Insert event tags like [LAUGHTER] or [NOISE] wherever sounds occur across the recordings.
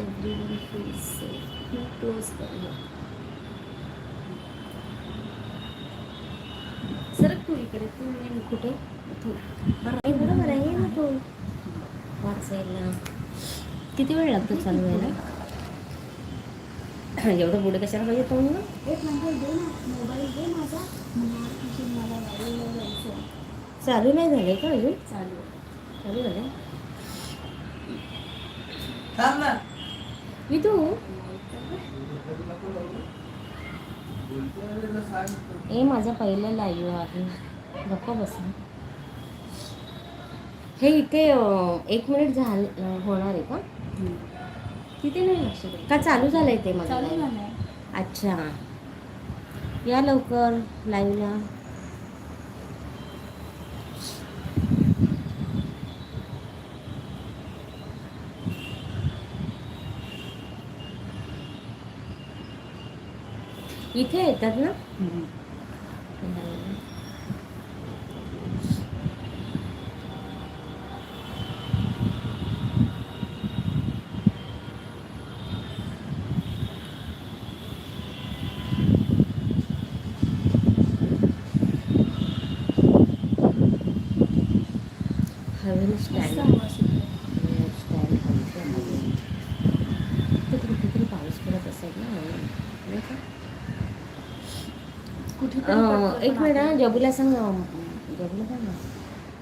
everyone feels safe. मी close करूया सरक तू इकडे. तू नाही कुठे? तू. बरं. आहे बरोबर आहे ना तू. वाचायला. किती वेळ लागतो चालू व्हायला? एवढं पुढे कशाला पाहिजे तो एक नंबर दे ना. मोबाईल दे माझा. मला तुझी मला गाडीला जायचं चालू नाही झाले का अजून? चालू चालू झालं थांब ना. तू हे माझं पहिलं लाईव्ह आहे गप्प बस हे इथे एक मिनिट झाल होणार आहे का तिथे नाही लक्ष का चालू झालंय ते मला अच्छा या लवकर लाईव्हला इथे येतात ना? पाऊस पडत असेल ना नाही का कुठेतरी अं, पडतो एक हा, आपण- जबूला सांग जबूला सांग ना.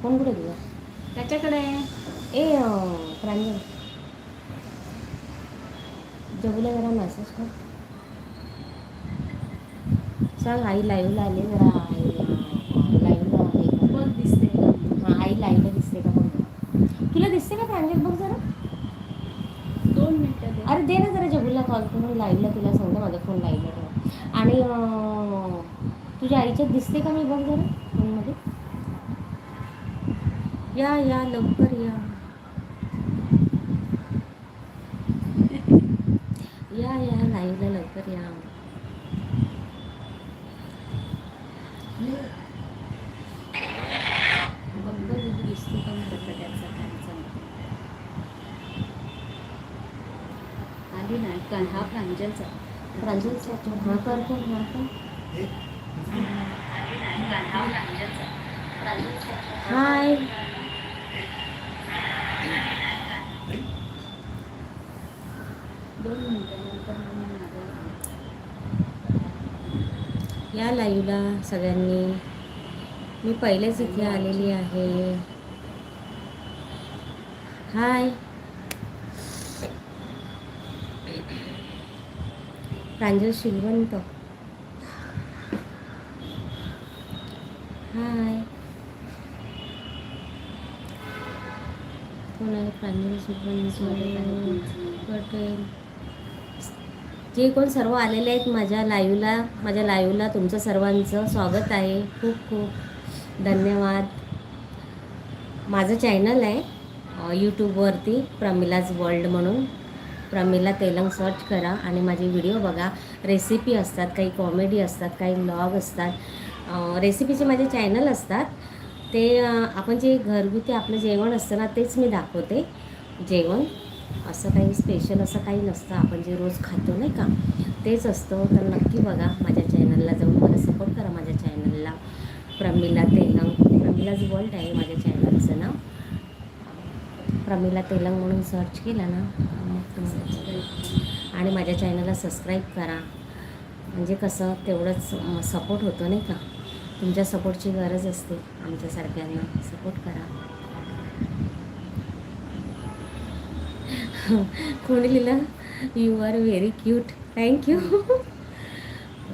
कोण कुठे तुझा त्याच्याकडे. ए प्रांजल जबूला जरा मेसेज कर. सांग आई लाईव्हला आली जरा आई लाईव्हला आहे? बघ दिसते हां आई लाईव्हला दिसते का बघ तुला दिसते का प्रांजल बघ जरा. दोन मिनिटं अरे दे ना जरा जबूला कॉल करून लाईव्हला तुला सांगते माझा फोन लाईव्हला आणि तुझ्या आईच्यात दिसते का मी बघ जरा फोनमध्ये? या या लवकर या. या या लाईव्हला लवकर या. आली ना का हा प्रांजलचा प्रांजल हा कर कर हा कर. हाय या लाईव्हला सगळ्यांनी. मी पहिलेच इथे आलेली आहे. हाय प्रांजल शिलवंत हाय कोण आहे प्रांजल शिलवंत पटेल जे कोण सर्व आलेले आहेत माझ्या लाईव्हला माझ्या लाईव्हला तुमचं सर्वांचं स्वागत आहे खूप खूप धन्यवाद. माझं चॅनल आहे यूट्यूबवरती प्रमिलाज वर्ल्ड म्हणून. प्रमिला तेलंग सर्च करा आणि माझे व्हिडिओ बघा. रेसिपी असतात काही कॉमेडी असतात काही ब्लॉग असतात. रेसिपीचे माझे चॅनल असतात. ते आपण जे घरगुती आपलं जेवण असतं ना तेच मी दाखवते. जेवण. असं काही स्पेशल असं काही नसतं. आपण जे रोज खातो नाही का तेच असतं. तर नक्की बघा माझ्या चॅनलला जाऊन मला सपोर्ट करा माझ्या चॅनलला प्रमिला तेलंग. प्रमिलाज वर्ल्ड आहे माझ्या चॅनलचं नाव. प्रमिला तेलंग म्हणून सर्च केलं ना मग तुम्हाला आणि माझ्या चॅनलला सबस्क्राईब करा. म्हणजे कसं तेवढंच सपोर्ट होतो नाही का. तुमच्या सपोर्टची गरज असते. आमच्यासारख्यांना सपोर्ट करा. कोणी लिहिलं? You are very cute thank you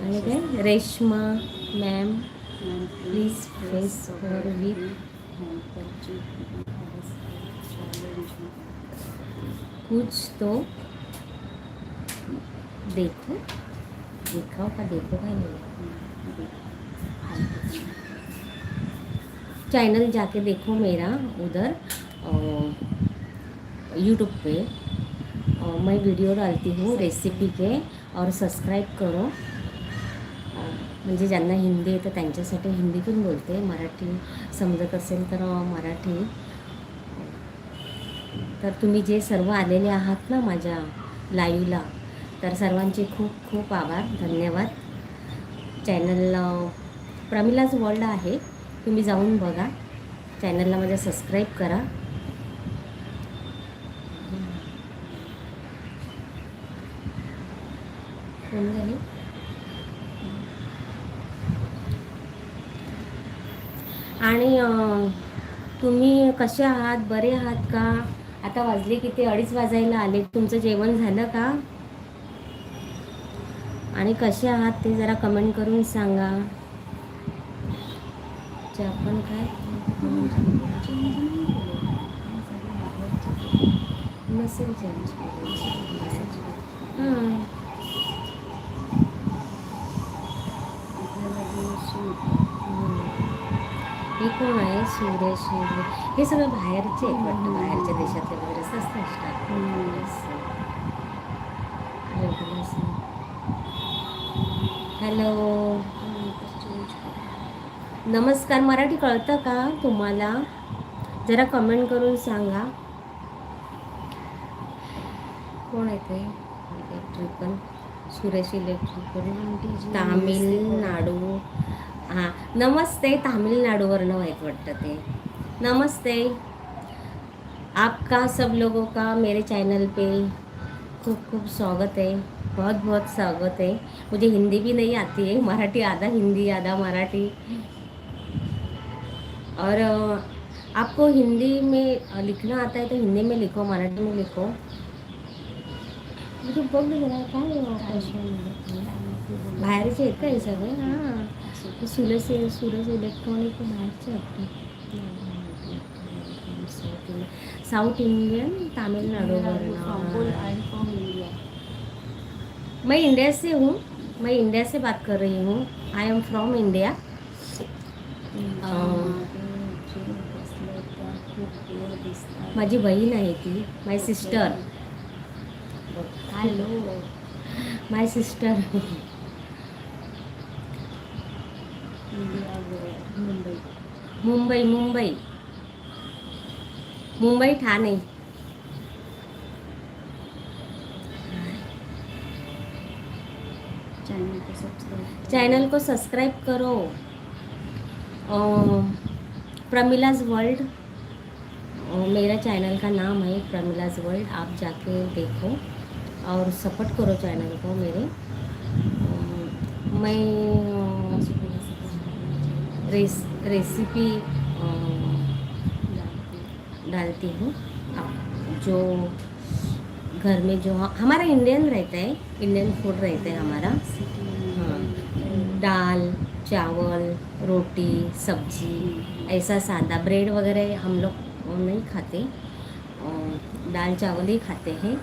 आणि काय? Reshma ma'am please face for with कुछ तो देखो. देखाओ का? देखो का? नहीं? चैनल जाके देखो मेरा उधर यूट्यूब पे। अ, मैं वीडियो डालती हूँ रेसिपी के और सब्सक्राइब करो। म्हणजे ज्यांना हिंदी येतं त्यांच्यासाठी हिंदीतून बोलते मराठी समजत असेल तर मराठी. तर तुम्ही जे सर्व आलेले आहात ना माझ्या लाईव्हला तर सर्वांचे खूप खूप आभार धन्यवाद. चॅनल प्रमिलाज प्रमिलाच वर्ल्ड आहे. तुम्ही जाऊन बघा. चॅनलला माझ्या सबस्क्राईब करा. आणि तुम्ही कसे आहात? बरे आहात का? आता वाजले किती? अडीच वाजायला आले. तुमचं जेवण झालं का? आणि कसे आहात ते जरा कमेंट करून सांगा. जे आपण काय? नसेल चेंज हां. हे कोण आहे? सुरेश हे हे सगळे बाहेरचे वाटतं. बाहेरच्या देशातले वगैरे असं असतं स्टाफ हॅलो. नमस्कार मराठी कळतं का तुम्हाला? जरा कमेंट करून सांगा. कोण आहे ते? इलेक्ट्रिकल सुरेश इलेक्ट्रिकल तामिळनाडू हां नमस्ते तामिळनाडूवरनं आहेत वाटतं ते. नमस्ते. आपका सब लोगों का? मेरे चैनल पे खूब खूब स्वागत है बहुत बहुत स्वागत है मुझे हिंदी भी नहीं आती है मराठी आधा हिंदी आधा मराठी. और आपको हिंदी में लिखना आता है तो हिंदी में लिखो मराठी में लिखो। बाहेरचे आहेत का हे? सगळे हाँ सुरेश सुरेश इलेक्ट्रॉनिक बाहेरचे आहेत साऊथ इंडियन तामिळनाडूवरून मैं इंडिया से हूँ मैं इंडिया से बात कर रही हूँ। आई एम फ्रॉम इंडिया माझी बहीण आहे ती my sister hello my sister Mumbai Mumbai. Mumbai Thane. Channel को सब्सक्राइब करो. प्रमिलाज वर्ल्ड अ, मेरा चैनल का नाम है प्रमिलाज वर्ल्ड आप जाके देखो और सपोर्ट करो चैनल को मेरे। मैं रेस रेसिपी डालती हूँ। जो घर में जो हमारा इंडियन रहता है इंडियन फ़ूड रहता है हमारा। हाँ दाल चावल रोटी सब्ज़ी ऐसा सादा ब्रेड वगैरह हम लोग नहीं खाते। और दाल चावल ही खाते हैं।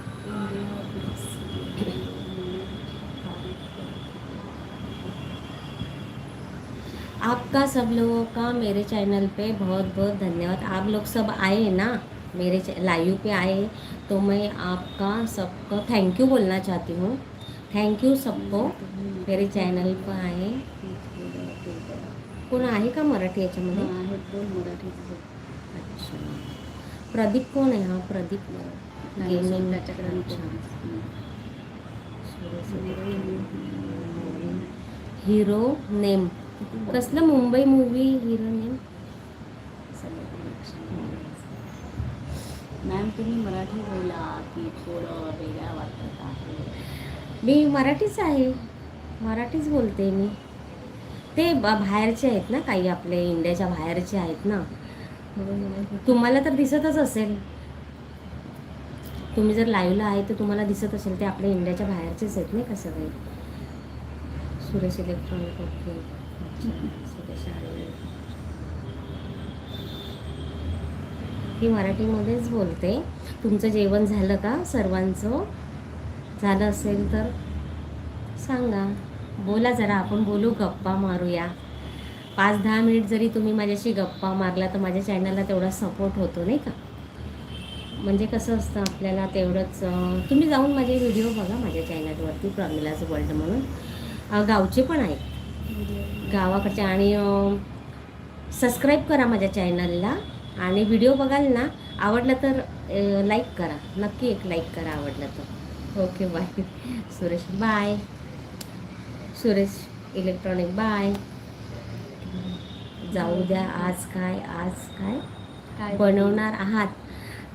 आपका सब लोगों का मेरे चैनल पे बहुत बहुत धन्यवाद। आप लोग सब आए ना मेरे लाइव पे आए तो मैं आपका सबको थैंक यू बोलना चाहती हूँ। थैंक यू सबको मेरे चॅनल पर आहे कोण आहे का मराठी याच्यामध्ये? अच्छा. प्रदीप कोण आहे हा? प्रदीप गेमिंग हिरो नेम कसलं Mumbai movie hero name ma'am तुम्ही मराठी बोला की थोडं वेगळ्या वाटत आहे. मी मराठीच आहे. मराठीच बोलते मी. ते बाहेरचे आहेत ना काही आपले इंडियाच्या बाहेरचे आहेत ना? तुम्हाला तर दिसतच असेल. तुम्ही जर लाईव्हला आहे तर तुम्हाला दिसत असेल ते आपल्या इंडियाच्या बाहेरचेच आहेत नाही का सगळे? Suresh electronic okay. सुरेश ही मराठीमध्येच बोलते. तुमचं जेवण झालं का सर्वांचं? झालं असेल तर सांगा. बोला जरा आपण बोलू गप्पा मारूया. पाच दहा मिनिट जरी तुम्ही माझ्याशी गप्पा मारला तर माझ्या चॅनलला तेवढा सपोर्ट होतो नाही का? म्हणजे कसं असतं आपल्याला तेवढंच तुम्ही जाऊन माझे व्हिडिओ बघा माझ्या चॅनलवरती प्रमिलाज वर्ल्ड म्हणून. गावचे पण आहेत. गावाकडचे. आणि सबस्क्राईब करा माझ्या चॅनलला आणि व्हिडिओ बघाल ना आवडला तर लाईक करा. नक्की एक लाईक करा आवडलं तर. Okay bye [LAUGHS] Suresh bye Suresh electronic bye जाऊ द्या आज काय आज काय काय बनवणार आहात.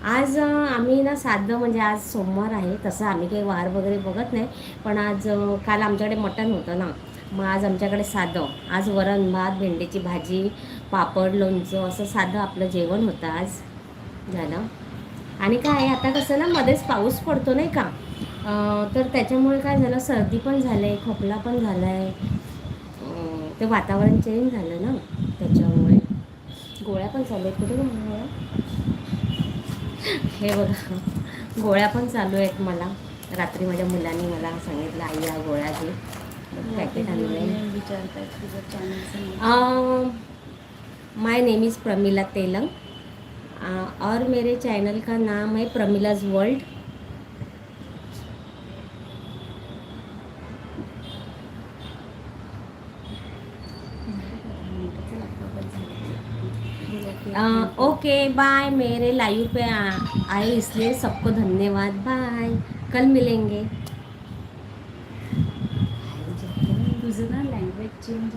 आज आम्ही ना साधं म्हणजे आज सोमवार आहे तसं आम्ही काही वार वगैरे बघत नाही पण आज काल आमच्याकडे मटण होतं ना मग आज आमच्याकडे साधं आज वरण भात भेंडीची भाजी पापड लोणचं असं साधं आपलं जेवण होतं आज झालं. आणि काय आहे, आता कसं ना मध्येच पाऊस पडतो नाही का? तर त्याच्यामुळे काय झालं सर्दी पण झालं आहे खोकला पण झाला आहे ते वातावरण चेंज झालं ना. पण चालू आहेत. कुठे हे बघा. गोळ्या पण चालू आहेत मला. रात्री माझ्या मुलांनी मला सांगितलं आई या गोळ्या घे पॅकेट आणलं आहे my name is Pramila Telang. और मेरे चैनल का नाम है प्रमिलाज वर्ल्ड ओके बाय मेरे लाइव पे आए, इसलिए सबको धन्यवाद बाय कल मिलेंगे। तुझे ना लैंग्वेज चेंज